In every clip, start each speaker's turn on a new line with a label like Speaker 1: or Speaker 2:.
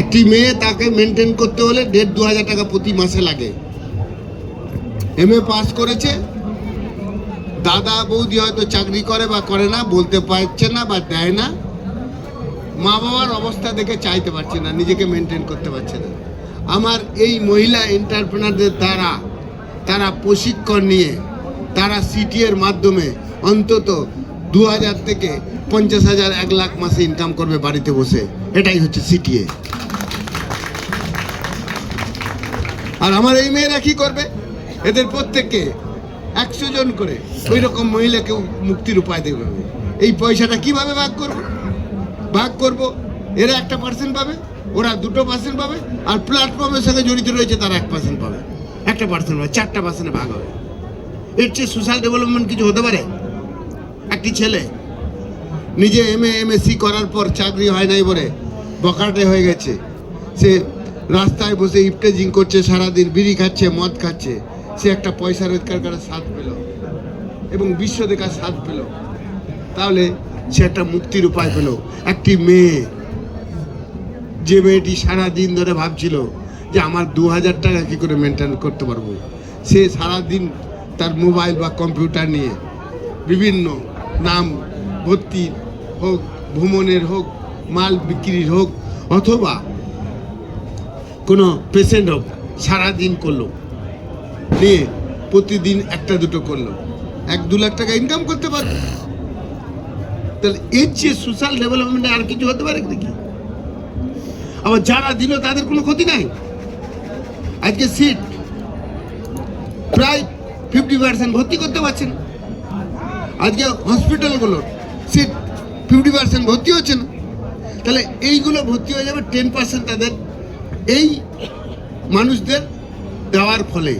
Speaker 1: একটি মেয়ে তাকে মেনটেন করতে হলে দেড় দু হাজার টাকা প্রতি মাসে লাগে। এম এ পাস করেছে। দাদা বৌদি হয়তো চাকরি করে বা করে না, বলতে পারছে না বা দেয় না। মা বাবার অবস্থা দেখে চাইতে পারছে না, নিজেকে মেনটেন করতে পারছে না। আমার এই মহিলা এন্টারপ্রেনারদের দ্বারা, তারা প্রশিক্ষণ নিয়ে, তারা সিটি এর মাধ্যমে অন্তত দু হাজার থেকে পঞ্চাশ হাজার এক লাখ মাসে ইনকাম করবে বাড়িতে বসে। এটাই হচ্ছে সিটিএ আর আমার এই মেয়েরা কি করবে? এদের প্রত্যেককে একশো জন করে ওই রকম মহিলাকে মুক্তির উপায় দেবে। এই পয়সাটা কীভাবে ভাগ করব? ভাগ করব, এরা একটা পার্সেন্ট পাবে, ওরা দুটো পার্সেন্ট পাবে, আর প্ল্যাটফর্মের সঙ্গে জড়িত রয়েছে, তারা এক পার্সেন্ট পাবে। একটা পার্সেন্ট পাবে চারটা পার্সেন্টে ভাগ হবে। এর চেয়ে সোশ্যাল ডেভেলপমেন্ট কিছু হতে পারে? একটি ছেলে। নিজে এম এ এম এমএসসি করার পর চাকরি হয় নাই বলে বকাটে হয়ে গেছে। সে রাস্তায় বসে ইফটেজিং করছে, সারাদিন বিড়ি খাচ্ছে, মদ খাচ্ছে। সে একটা পয়সা রোজগার করার স্বাদ পেল এবং বিশ্ব দেখার স্বাদ পেল। তাহলে সে একটা মুক্তির উপায় পেল। একটি মেয়ে। যে মেয়েটি সারা দিন ধরে ভাবছিল যে আমার দু হাজার টাকা কী করে মেনটেন করতে পারব। সে সারা দিন তার মোবাইল বা কম্পিউটার নিয়ে বিভিন্ন নাম ভর্তির হোক, ভ্রমণের হোক, মাল বিক্রির হোক, অথবা কোনো পেশেন্ট হোক, সারাদিন করল, নিয়ে প্রতিদিন একটা দুটো করল, এক দু লাখ টাকা ইনকাম করতে পারবে তাহলে এর চেয়ে সোশ্যাল ডেভেলপমেন্টে আর কিছু হতে পারে নাকি? আবার যারা দিল তাদের কোনো ক্ষতি নাই? আজকে সিট প্রায় ফিফটি পার্সেন্ট ভর্তি করতে পারছেন। আজকে হসপিটালগুলো সিট ফিফটি পার্সেন্ট ভর্তি হচ্ছে না। তাহলে এইগুলো ভর্তি হয়ে যাবে টেন পার্সেন্ট তাদের এই মানুষদের দেওয়ার ফলে।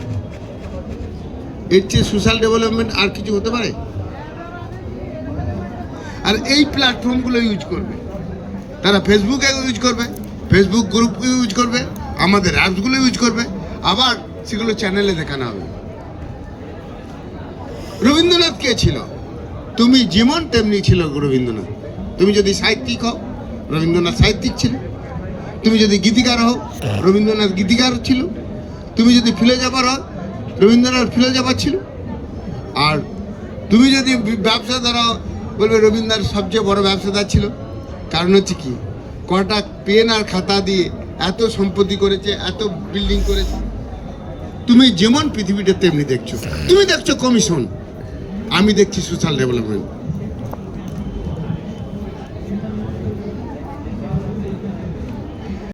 Speaker 1: এর চেয়ে সোশ্যাল ডেভেলপমেন্ট আর কিছু হতে পারে? আর এই প্ল্যাটফর্মগুলো ইউজ করবে। তারা ফেসবুকে ইউজ করবে ফেসবুক গ্রুপ ইউজ করবে, আমাদের অ্যাপসগুলো ইউজ করবে, আবার সেগুলো চ্যানেলে দেখানো হবে। রবীন্দ্রনাথ কে ছিল? তুমি যেমন তেমনি ছিল রবীন্দ্রনাথ। তুমি যদি সাহিত্যিক হও, রবীন্দ্রনাথ সাহিত্যিক ছিল। তুমি যদি গীতিকার হও, রবীন্দ্রনাথ গীতিকার ছিল। তুমি যদি ফিলোজাফার হও, রবীন্দ্রনাথ ফিলোজাফার ছিল। আর তুমি যদি ব্যবসাদার হও, বলবে রবীন্দ্রনাথ সবচেয়ে বড় ব্যবসাদার ছিল। কারণ হচ্ছে কি, কটা পেন আর খাতা দিয়ে এত সম্পত্তি করেছে, এত বিল্ডিং করেছে। তুমি যেমন পৃথিবীটা তেমনি দেখছ। তুমি দেখছ কমিশন আমি দেখছি সোশ্যাল ডেভেলপমেন্ট